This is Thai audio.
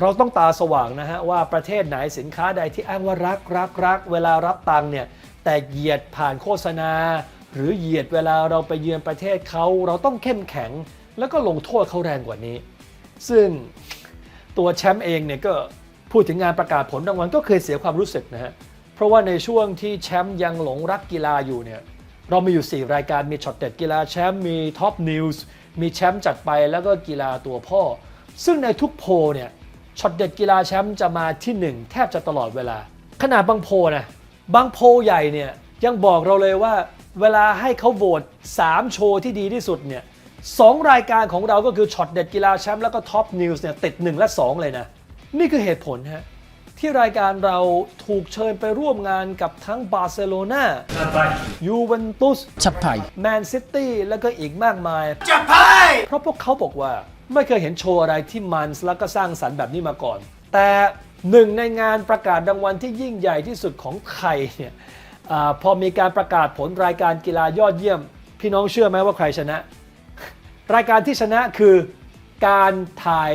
เราต้องตาสว่างนะฮะว่าประเทศไหนสินค้าใดที่อ้างว่ารักรักรักเวลารับตังเนี่ยแต่เหยียดผ่านโฆษณา หรือเหยียดเวลาเราไปเยือนประเทศเขาเราต้องเข้มแข็ง แล้วก็ลงโทษเขาแรงกว่านี้ ซึ่งตัวแชมป์เองเนี่ยก็พูดถึงงานประกาศผลรางวัลก็เคยเสียความรู้สึกนะฮะเพราะว่าในช่วงที่แชมป์ยังหลงรักกีฬาอยู่เนี่ยเรามีอยู่ 4 รายการมีช็อตเด็ดกีฬาแชมป์มีท็อปนิวส์มีแชมป์จัดไปแล้วก็กีฬาตัวพ่อ ซึ่งในทุกโพลเนี่ย ช็อตเด็ดกีฬาแชมป์จะมาที่ 1 แทบจะตลอดเวลา ขนาดบางโพลนะบางโพลใหญ่เนี่ยยังบอกเราเลยว่าเวลาให้เขาโหวต3 โชว์ที่ดีที่สุดเนี่ยสองรายการของเราก็คือช็อตเด็ดกีฬาแชมป์แล้วก็ท็อปนิวส์เนี่ยติด 1 และ 2 เลยนะ นี่คือเหตุผลฮะที่รายการเราถูกเชิญไปร่วมงานกับทั้งบาร์เซโลนายูเวนตุสจับไผ่แมนซิตี้แล้วก็อีกมากมายจะพายเพราะพวกเขาบอกว่า ไม่เคยเห็นโชว์อะไรที่มันแล้วก็สร้างสรรค์แบบนี้มาก่อน แต่หนึ่งในงานประกาศรางวัลที่ยิ่งใหญ่ที่สุดของไทยเนี่ยอพอมีการประกาศผลรายการกีฬายอดเยี่ยม พี่น้องเชื่อไหมว่าใครชนะ รายการที่ชนะคือการทาย